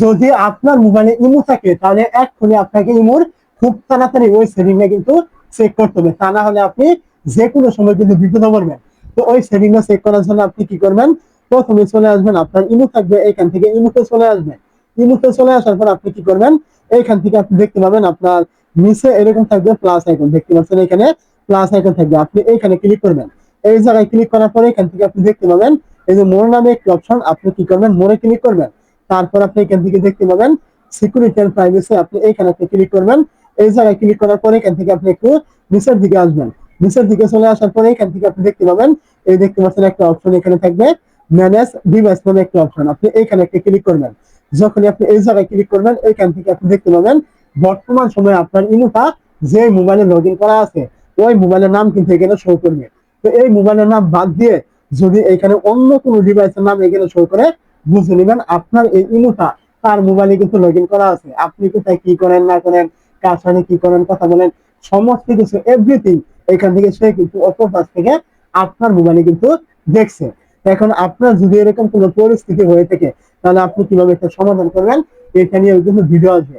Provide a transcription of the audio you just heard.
যদি আপনার মোবাইলে ইমো থাকে, তাহলে এক্ষুনি আপনাকে ইমোর খুব তাড়াতাড়ি ওই সেটিংটা কিন্তু চেক করতে হবে। তা না হলে আপনি যে কোনো সময় কিন্তু বিপদে পড়বেন। তো ওই সেটিংটা চেক করার জন্য আপনি কি করবেন? প্রথমে চলে আসবেন, আপনার ইমো থাকবে এখান থেকে ইমোতে চলে আসবেন। ইমোতে চলে আসার পর আপনি কি করবেন? এইখান থেকে আপনি দেখতে পাবেন আপনার নিচে এরকম থাকবে প্লাস আইকন দেখতে পাচ্ছেন এখানে প্লাস আইকন থাকবে। আপনি এইখানে ক্লিক করবেন। এই জায়গায় ক্লিক করার পরে এখান থেকে আপনি দেখতে পাবেন, এই যে মোর নামে একটি অপশন আপনি কি করবেন? মোরে ক্লিক করবেন। তারপর আপনি এখান থেকে দেখতে পাবেন সিকিউরিটি এন্ড প্রাইভেসি আপনি এইখানে আপনি ক্লিক করবেন। এই জায়গায় ক্লিক করার পরে এখান থেকে আপনি একটু নিচের দিকে আসবেন। নিচের দিকে চলে আসার পরে এখান থেকে আপনি দেখতে পাবেন, এই দেখতে পাচ্ছেন একটা অপশন এখানে থাকবে ম্যানেজ ডিভাইস নামে একটা অপশন আপনি এইখানে একটা ক্লিক করবেন। যখনই আপনি এই জায়গায় ক্লিক করবেন, এইখান থেকে আপনি দেখতে পাবেন, বর্তমান সময়ে আপনার ইমোটা যে মোবাইলে লগ করা আছে, ওই মোবাইলের নাম কিন্তু এখানে শো করবে। তো এই মোবাইলের নাম বাদ দিয়ে যদি এখানে অন্য কোনো ডিভাইসের নাম এখানে শো করে বুঝে নেবেন, আপনার এই ইমোটা তার মোবাইলে কিন্তু লগ করা আছে। আপনি কোথায় কি করেন, না করেন, কার সাথে কি করেন, কথা বলেন, সমস্ত কিছু এভরিথিং এখান থেকে সে কিন্তু অপর পাশ থেকে আপনার মোবাইলে কিন্তু দেখছে। এখন আপনার যদি এরকম কোনো পরিস্থিতি হয়ে থাকে, তাহলে আপনি কীভাবে এটা সমাধান করবেন, এটা নিয়ে কিন্তু ভিডিও আসবে।